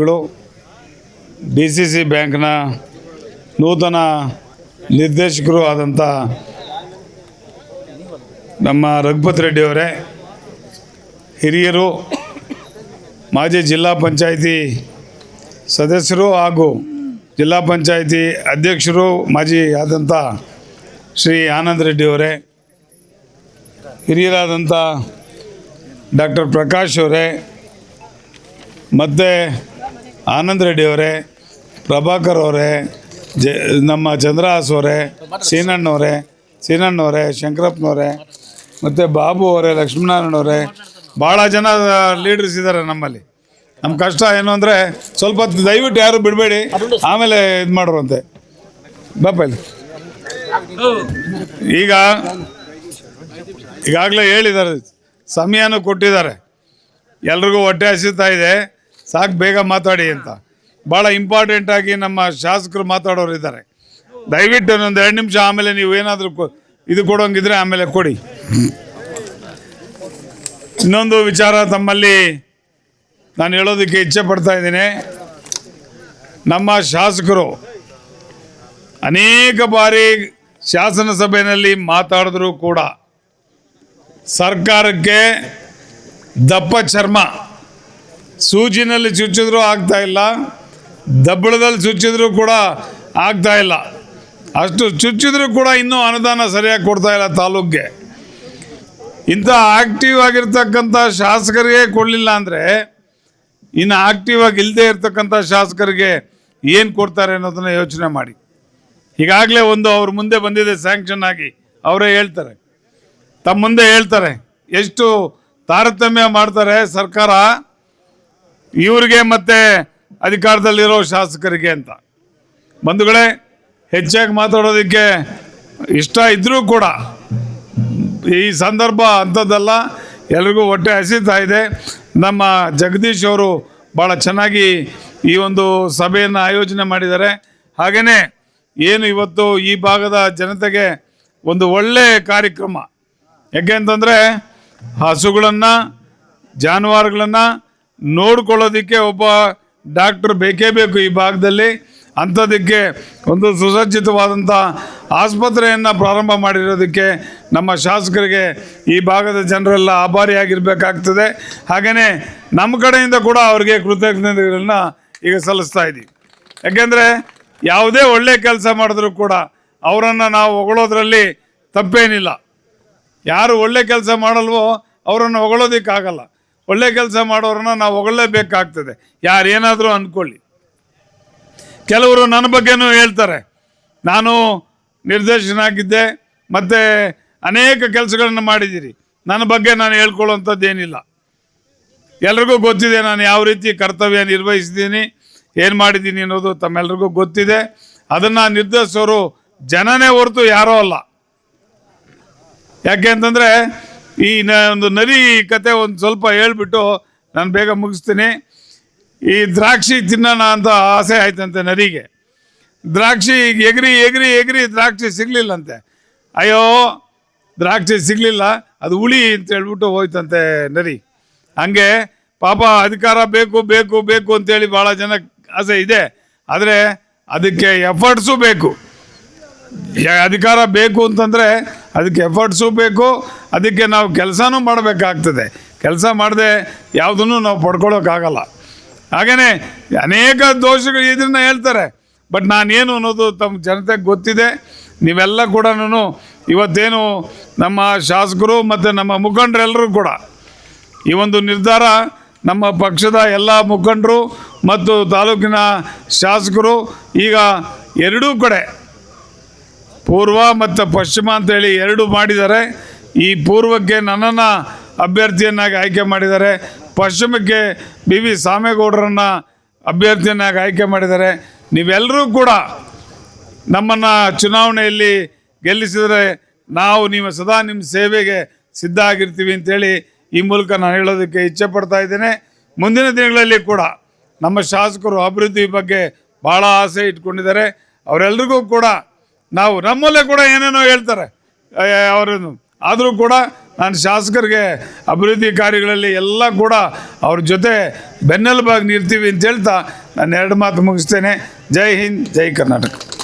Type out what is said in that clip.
ಗಳು D C C ಬ್ಯಾಂಕ್ನ ನೂತನ ನಿರ್ದೇಶಕರು ಆದಂಥ ನಮ್ಮ ರಘುಪತ್ ರೆಡ್ಡಿ ಅವರೇ, ಹಿರಿಯರು, ಮಾಜಿ ಜಿಲ್ಲಾ ಪಂಚಾಯಿತಿ ಸದಸ್ಯರು ಹಾಗೂ ಜಿಲ್ಲಾ ಪಂಚಾಯಿತಿ ಅಧ್ಯಕ್ಷರು, ಮಾಜಿ ಆದಂಥ ಶ್ರೀ ಆನಂದ್ ರೆಡ್ಡಿ ಅವರೇ, ಹಿರಿಯರಾದಂಥ ಡಾಕ್ಟರ್ ಪ್ರಕಾಶ್ ಅವರೇ, ಮತ್ತು ಆನಂದ್ ರೆಡ್ಡಿ ಅವರೇ, ಪ್ರಭಾಕರ್ ಅವರೇ, ಜ, ನಮ್ಮ ಚಂದ್ರಹಾಸ್ ಅವರೇ ಸೀನಣ್ಣವರೇ ಸೀನಣ್ಣವರೇ ಶಂಕರಪ್ಪನವರೇ ಮತ್ತು ಬಾಬು ಅವರೇ, ಲಕ್ಷ್ಮೀನಾರಾಯಣ ಅವರೇ ಭಾಳ ಜನ ಲೀಡರ್ಸ್ ಇದ್ದಾರೆ ನಮ್ಮಲ್ಲಿ. ನಮ್ಮ ಕಷ್ಟ ಏನು ಅಂದರೆ ಸ್ವಲ್ಪ ದಯವಿಟ್ಟು ಯಾರು ಬಿಡಬೇಡಿ, ಆಮೇಲೆ ಇದು ಮಾಡೋರಂತೆ. ಇಲ್ಲಿ ಈಗ, ಈಗಾಗಲೇ ಹೇಳಿದ್ದಾರೆ, ಸಮಯನೂ ಕೊಟ್ಟಿದ್ದಾರೆ. ಎಲ್ರಿಗೂ ಹೊಟ್ಟೆ ಹಸಿತಾ ಇದೆ. ಸಾಕು, ಬೇಗ ಮಾತಾಡಿ ಅಂತ. ಭಾಳ ಇಂಪಾರ್ಟೆಂಟಾಗಿ ನಮ್ಮ ಶಾಸಕರು ಮಾತಾಡೋರು ಇದ್ದಾರೆ. ದಯವಿಟ್ಟು ಒಂದು ಎರಡು ನಿಮಿಷ ಆಮೇಲೆ ನೀವು ಏನಾದರೂ ಇದು ಕೊಡೋಂಗಿದ್ರೆ ಆಮೇಲೆ ಕೊಡಿ. ಇನ್ನೊಂದು ವಿಚಾರ ತಮ್ಮಲ್ಲಿ ನಾನು ಹೇಳೋದಕ್ಕೆ ಇಚ್ಛೆ ಪಡ್ತಾ ಇದ್ದೀನಿ. ನಮ್ಮ ಶಾಸಕರು ಅನೇಕ ಬಾರಿ ಶಾಸನ ಸಭೆಯಲ್ಲಿ ಮಾತಾಡಿದ್ರೂ ಕೂಡ ಸರ್ಕಾರಕ್ಕೆ ದಪ್ಪ ಚರ್ಮ ಸೂಜಿನಲ್ಲಿ ಚುಚ್ಚಿದ್ರೂ ಆಗ್ತಾ ಇಲ್ಲ, ದಬ್ಬಳದಲ್ಲಿ ಚುಚ್ಚಿದ್ರೂ ಕೂಡ ಆಗ್ತಾ ಇಲ್ಲ. ಅಷ್ಟು ಚುಚ್ಚಿದ್ರೂ ಕೂಡ ಇನ್ನೂ ಅನುದಾನ ಸರಿಯಾಗಿ ಕೊಡ್ತಾ ಇಲ್ಲ ತಾಲೂಕಿಗೆ. ಇಂಥ ಆಕ್ಟಿವ್ ಆಗಿರ್ತಕ್ಕಂಥ ಶಾಸಕರಿಗೆ ಕೊಡಲಿಲ್ಲ ಅಂದರೆ, ಇನ್ನು ಆಕ್ಟಿವ್ ಆಗಿ ಇಲ್ಲದೆ ಇರ್ತಕ್ಕಂಥ ಶಾಸಕರಿಗೆ ಏನು ಕೊಡ್ತಾರೆ ಅನ್ನೋದನ್ನ ಯೋಚನೆ ಮಾಡಿ. ಈಗಾಗಲೇ ಒಂದು ಅವ್ರ ಮುಂದೆ ಬಂದಿದೆ ಸ್ಯಾಂಕ್ಷನ್ ಆಗಿ, ಅವರೇ ಹೇಳ್ತಾರೆ. ತಮ್ಮ ಮುಂದೆ ಹೇಳ್ತಾರೆ, ಎಷ್ಟು ತಾರತಮ್ಯ ಮಾಡ್ತಾರೆ ಸರ್ಕಾರ ಇವ್ರಿಗೆ ಮತ್ತೆ ಅಧಿಕಾರದಲ್ಲಿರೋ ಶಾಸಕರಿಗೆ ಅಂತ. ಬಂಧುಗಳೇ, ಹೆಚ್ಚಾಗಿ ಮಾತಾಡೋದಕ್ಕೆ ಇಷ್ಟ ಇದ್ದರೂ ಕೂಡ ಈ ಸಂದರ್ಭ ಅಂಥದ್ದಲ್ಲ. ಎಲ್ರಿಗೂ ಹೊಟ್ಟೆ ಹಸಿತಾ ಇದೆ. ನಮ್ಮ ಜಗದೀಶ್ ಅವರು ಭಾಳ ಚೆನ್ನಾಗಿ ಈ ಒಂದು ಸಭೆಯನ್ನು ಆಯೋಜನೆ ಮಾಡಿದ್ದಾರೆ. ಹಾಗೆಯೇ ಏನು ಇವತ್ತು ಈ ಭಾಗದ ಜನತೆಗೆ ಒಂದು ಒಳ್ಳೆಯ ಕಾರ್ಯಕ್ರಮ. ಯಾಕೆ ಅಂತಂದರೆ ಹಸುಗಳನ್ನು, ಜಾನುವಾರುಗಳನ್ನು ನೋಡ್ಕೊಳ್ಳೋದಕ್ಕೆ ಒಬ್ಬ ಡಾಕ್ಟರ್ ಬೇಕೇ ಬೇಕು ಈ ಭಾಗದಲ್ಲಿ. ಅಂಥದಕ್ಕೆ ಒಂದು ಸುಸಜ್ಜಿತವಾದಂಥ ಆಸ್ಪತ್ರೆಯನ್ನು ಪ್ರಾರಂಭ ಮಾಡಿರೋದಕ್ಕೆ ನಮ್ಮ ಶಾಸಕರಿಗೆ ಈ ಭಾಗದ ಜನರೆಲ್ಲ ಆಭಾರಿಯಾಗಿರಬೇಕಾಗ್ತದೆ. ಹಾಗೆಯೇ ನಮ್ಮ ಕಡೆಯಿಂದ ಕೂಡ ಅವರಿಗೆ ಕೃತಜ್ಞತೆಗಳನ್ನು ಈಗ ಸಲ್ಲಿಸ್ತಾ ಇದ್ದೀವಿ. ಯಾಕೆಂದರೆ ಯಾವುದೇ ಒಳ್ಳೆಯ ಕೆಲಸ ಮಾಡಿದ್ರು ಕೂಡ ಅವರನ್ನು ನಾವು ಹೊಗಳೋದ್ರಲ್ಲಿ ತಪ್ಪೇನಿಲ್ಲ. ಯಾರು ಒಳ್ಳೆ ಕೆಲಸ ಮಾಡಲ್ವೋ ಅವರನ್ನು ಹೊಗಳೋದಕ್ಕಾಗಲ್ಲ. ಒಳ್ಳೆ ಕೆಲಸ ಮಾಡೋರನ್ನ ನಾವು ಹೊಗಳಲೇಬೇಕಾಗ್ತದೆ. ಯಾರೇನಾದರೂ ಅಂದ್ಕೊಳ್ಳಿ ಕೆಲವರು ನನ್ನ ಬಗ್ಗೆನೂ ಹೇಳ್ತಾರೆ. ನಾನು ನಿರ್ದೇಶನ ಆಗಿದ್ದೆ ಮತ್ತು ಅನೇಕ ಕೆಲಸಗಳನ್ನು ಮಾಡಿದ್ದೀರಿ. ನನ್ನ ಬಗ್ಗೆ ನಾನು ಹೇಳ್ಕೊಳ್ಳೋವಂಥದ್ದು ಏನಿಲ್ಲ ಎಲ್ರಿಗೂ ಗೊತ್ತಿದೆ ನಾನು ಯಾವ ರೀತಿ ಕರ್ತವ್ಯ ನಿರ್ವಹಿಸಿದ್ದೀನಿ, ಏನು ಮಾಡಿದ್ದೀನಿ ಅನ್ನೋದು ತಮ್ಮೆಲ್ರಿಗೂ ಗೊತ್ತಿದೆ. ಅದನ್ನು ನಿರ್ಧರಿಸೋರು ಜನನೇ ಹೊರತು ಯಾರೋ ಅಲ್ಲ. ಯಾಕೆ ಅಂತಂದರೆ ಈ ನ- ಒಂದು ನರಿ ಕತೆ ಒಂದು ಸ್ವಲ್ಪ ಹೇಳ್ಬಿಟ್ಟು ನಾನು ಬೇಗ ಮುಗಿಸ್ತೀನಿ. ಈ ದ್ರಾಕ್ಷಿ ತಿನ್ನೋಣ ಅಂತ ಆಸೆ ಆಯ್ತಂತೆ ನರಿಗೆ. ದ್ರಾಕ್ಷಿ ಎಗ್ರಿ ಎಗ್ರಿ ಎಗ್ರಿ ದ್ರಾಕ್ಷಿ ಸಿಗಲಿಲ್ಲಂತೆ. ಅಯ್ಯೋ, ದ್ರಾಕ್ಷಿ ಸಿಗಲಿಲ್ಲ, ಅದು ಹುಳಿ ಅಂತ ಹೇಳ್ಬಿಟ್ಟು ಹೋಯ್ತಂತೆ ನರಿ. ಹಂಗೆ ಪಾಪ ಅಧಿಕಾರ ಬೇಕು ಬೇಕು ಬೇಕು ಅಂತೇಳಿ ಭಾಳ ಜನ ಆಸೆ ಇದೆ. ಆದರೆ ಅದಕ್ಕೆ ಎಫರ್ಟ್ಸು ಬೇಕು. ಅಧಿಕಾರ ಬೇಕು ಅಂತಂದರೆ ಅದಕ್ಕೆ ಎಫರ್ಟ್ಸು ಬೇಕು ಅದಕ್ಕೆ ನಾವು ಕೆಲಸನೂ ಮಾಡಬೇಕಾಗ್ತದೆ. ಕೆಲಸ ಮಾಡದೆ ಯಾವುದನ್ನು ನಾವು ಪಡ್ಕೊಳ್ಳೋಕ್ಕಾಗಲ್ಲ. ಹಾಗೆಯೇ ಅನೇಕ ದೋಷಗಳು ಇದನ್ನ ಹೇಳ್ತಾರೆ. ಬಟ್ ನಾನೇನು ಅನ್ನೋದು ತಮ್ಮ ಜನತೆಗೆ ಗೊತ್ತಿದೆ. ನೀವೆಲ್ಲ ಕೂಡ ಇವತ್ತೇನು ನಮ್ಮ ಶಾಸಕರು ಮತ್ತು ನಮ್ಮ ಮುಖಂಡರೆಲ್ಲರೂ ಕೂಡ ಈ ಒಂದು ನಿರ್ಧಾರ ನಮ್ಮ ಪಕ್ಷದ ಎಲ್ಲ ಮುಖಂಡರು ಮತ್ತು ತಾಲೂಕಿನ ಶಾಸಕರು ಈಗ ಎರಡೂ ಕಡೆ ಪೂರ್ವ ಮತ್ತು ಪಶ್ಚಿಮ ಅಂತೇಳಿ ಎರಡು ಮಾಡಿದ್ದಾರೆ. ಈ ಪೂರ್ವಕ್ಕೆ ನನ್ನನ್ನು ಅಭ್ಯರ್ಥಿಯನ್ನಾಗಿ ಆಯ್ಕೆ ಮಾಡಿದ್ದಾರೆ. ಪಶ್ಚಿಮಕ್ಕೆ ಬಿ ವಿ ಸಾಮೇಗೌಡರನ್ನು ಅಭ್ಯರ್ಥಿಯನ್ನಾಗಿ ಆಯ್ಕೆ ಮಾಡಿದ್ದಾರೆ. ನೀವೆಲ್ಲರೂ ಕೂಡ ನಮ್ಮನ್ನು ಚುನಾವಣೆಯಲ್ಲಿ ಗೆಲ್ಲಿಸಿದರೆ ನಾವು ನೀವು ಸದಾ ನಿಮ್ಮ ಸೇವೆಗೆ ಸಿದ್ಧ ಆಗಿರ್ತೀವಿ ಅಂತೇಳಿ ಈ ಮೂಲಕ ನಾನು ಹೇಳೋದಕ್ಕೆ ಇಚ್ಛೆ ಪಡ್ತಾ ಇದ್ದೇನೆ. ಮುಂದಿನ ದಿನಗಳಲ್ಲಿ ಕೂಡ ನಮ್ಮ ಶಾಸಕರು ಅಭಿವೃದ್ಧಿ ಬಗ್ಗೆ ಭಾಳ ಆಸೆ ಇಟ್ಕೊಂಡಿದ್ದಾರೆ. ಅವರೆಲ್ರಿಗೂ ಕೂಡ ನಾವು ನಮ್ಮಲ್ಲೇ ಕೂಡ ಏನೇನೋ ಹೇಳ್ತಾರೆ. ಅವರನ್ನು ಆದರೂ ಕೂಡ ನಾನು ಶಾಸಕರಿಗೆ ಅಭಿವೃದ್ಧಿ ಕಾರ್ಯಗಳಲ್ಲಿ ಎಲ್ಲ ಕೂಡ ಅವ್ರ ಜೊತೆ ಬೆನ್ನೆಲುಬಾಗಿ ನಿಲ್ತೀವಿ ಅಂತ ಹೇಳ್ತಾ ನಾನು ಎರಡು ಮಾತು ಮುಗಿಸ್ತೇನೆ. ಜೈ ಹಿಂದ್, ಜೈ ಕರ್ನಾಟಕ.